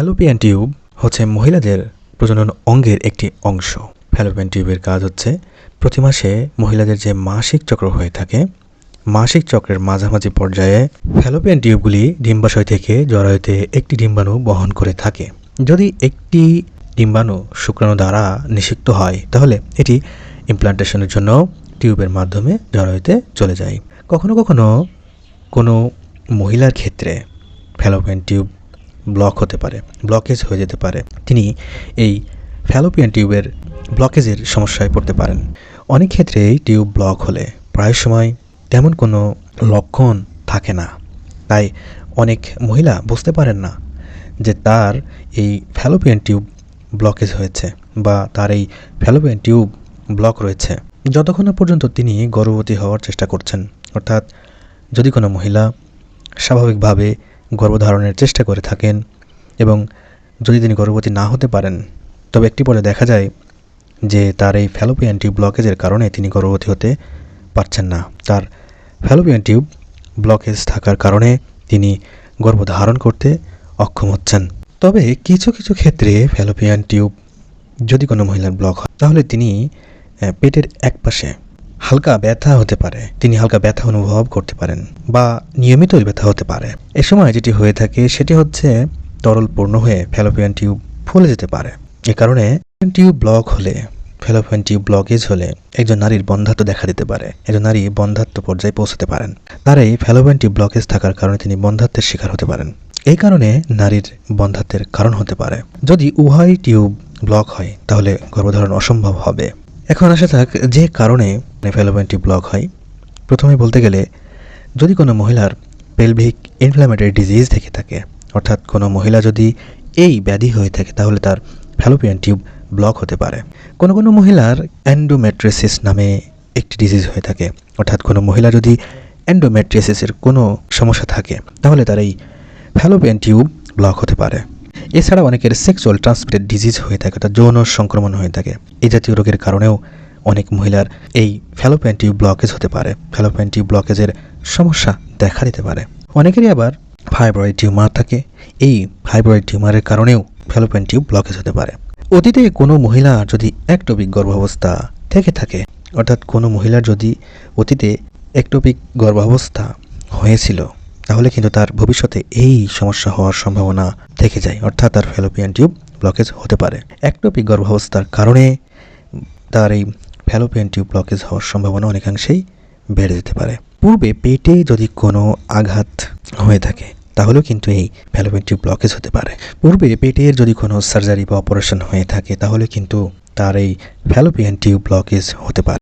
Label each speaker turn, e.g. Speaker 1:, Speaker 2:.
Speaker 1: Fallopian tube হচ্ছে মহিলাদের প্রজনন অঙ্গের একটি অংশ। ফ্যালোপিয়ান টিউবের কাজ হচ্ছে প্রতি মাসে মহিলাদের যে মাসিক চক্র হয়ে থাকে, মাসিক চক্রের মাঝামাঝি পর্যায়ে ফ্যালোপিয়ান টিউবগুলি ডিম্বাশয় থেকে জরায়ুতে একটি ডিম্বাণু বহন করে থাকে। যদি একটি ডিম্বাণু শুক্রাণু দ্বারা নিষিক্ত হয়, তাহলে এটি ইমপ্লান্টেশনের জন্য টিউবের মাধ্যমে জরায়ুতে চলে যায়। কখনো কখনো কোনো মহিলার ক্ষেত্রে ফ্যালোপিয়ান টিউব ব্লক হতে পারে ব্লকেজ হয়ে যেতে পারে। তিনি এই ফ্যালোপিয়ান টিউবের ব্লকেজের সমস্যায় পড়তে পারেন। অনেক ক্ষেত্রেই টিউব ব্লক হলে প্রায় সময় তেমন কোনো লক্ষণ থাকে না। তাই অনেক মহিলা বুঝতে পারেন না যে তার এই ফ্যালোপিয়ান টিউব ব্লকেজ হয়েছে বা তার এই ফ্যালোপিয়ান টিউব ব্লক রয়েছে। যতক্ষণ না পর্যন্ত তিনি গর্ভবতী হওয়ার চেষ্টা করছেন, অর্থাৎ যদি কোনো মহিলা স্বাভাবিকভাবে গর্ভধারণের চেষ্টা করে থাকেন এবং যদি তিনি গর্ভবতী না হতে পারেন, তবে একটি পরে দেখা যায় যে তার এই ফ্যালোপিয়ান টিউব ব্লকেজের কারণে তিনি গর্ভবতী হতে পারছেন না। তার ফ্যালোপিয়ান টিউব ব্লকেজ থাকার কারণে তিনি গর্ভধারণ করতে অক্ষম হচ্ছেন। তবে কিছু কিছু ক্ষেত্রে ফ্যালোপিয়ান টিউব যদি কোনো মহিলার ব্লক হয়, তাহলে তিনি পেটের একপাশে হালকা ব্যথা হতে পারে। তিনি হালকা ব্যথা অনুভব করতে পারেন বা নিয়মিত ব্যথা হতে পারে। এ সময় যেটি হয়ে থাকে সেটি হচ্ছে তরল পূর্ণ হয়ে ফ্যালোপিয়ান টিউব ফুলে যেতে পারে। এ কারণে টিউব ব্লক হলে ফ্যালোপিয়ান টিউব ব্লকেজ হলে একজন নারীর বন্ধাত্ম দেখা দিতে পারে। একজন নারী বন্ধাত্ম পর্যায়ে পৌঁছতে পারেন। তার এই ফ্যালোপিয়ান টিউব ব্লকেজ থাকার কারণে তিনি বন্ধাত্মের শিকার হতে পারেন। এই কারণে নারীর বন্ধাত্বের কারণ হতে পারে। যদি উভয় টিউব ব্লক হয়, তাহলে গর্ভধারণ অসম্ভব হবে। এখন আসা থাক যে কারণে টিউব ব্লক হয়। প্রথমে বলতে গেলে, যদি কোনো মহিলার পেলভিক ইনফ্ল্যামেটরি ডিজিজ থেকে থাকে, অর্থাৎ কোনো মহিলা যদি এই ব্যাধি হয়ে থাকে, তাহলে তার ফ্যালোপিয়ান টিউব ব্লক হতে পারে। কোনো কোনো মহিলার অ্যান্ডোমেট্রেসিস নামে একটি ডিজিজ হয়ে থাকে, অর্থাৎ কোনো মহিলা যদি অ্যান্ডোমেট্রিসিসের কোনো সমস্যা থাকে, তাহলে তার এই ফ্যালোপিয়ান টিউব ব্লক হতে পারে। এছাড়া অনেকের সেক্সুয়াল ট্রান্সমিটেড ডিজিজ হয়ে থাকে, অর্থাৎ যৌন সংক্রমণ হয়ে থাকে। এই জাতীয় রোগের কারণেও অনেক মহিলার এই ফ্যালোপিয়ান টিউব ব্লকেজ হতে পারে। ফ্যালোপিয়ান ব্লকেজের সমস্যা দেখা দিতে পারে। অনেকেরই আবার ফাইব্রয়েড টিউমার থাকে। এই ফাইব্রয়েড টিউমারের কারণেও ফ্যালোপিয়ান ব্লকেজ হতে পারে। অতীতে কোনো মহিলার যদি একটপিক গর্ভাবস্থা থেকে থাকে, অর্থাৎ কোনো মহিলার যদি অতীতে একটপিক গর্ভাবস্থা হয়েছিল, তাহলে কিন্তু তার ভবিষ্যতে এই সমস্যা হওয়ার সম্ভাবনা থেকে যায়, অর্থাৎ তার ফ্যালোপিয়ান টিউব ব্লকেজ হতে পারে। একটপিক গর্ভাবস্থার কারণে তার এই ফ্যালোপিয়ান টিউব ব্লকেজ হওয়ার সম্ভাবনা অনেকাংশেই বেড়ে যেতে পারে। পূর্বে পেটে যদি কোনো আঘাত হয়ে থাকে, তাহলেও কিন্তু এই ফ্যালোপিয়ান টিউব ব্লকেজ হতে পারে। পূর্বে পেটের যদি কোনো সার্জারি বা অপারেশন হয়ে থাকে, তাহলে কিন্তু তার এই ফ্যালোপিয়ান টিউব ব্লকেজ হতে পারে।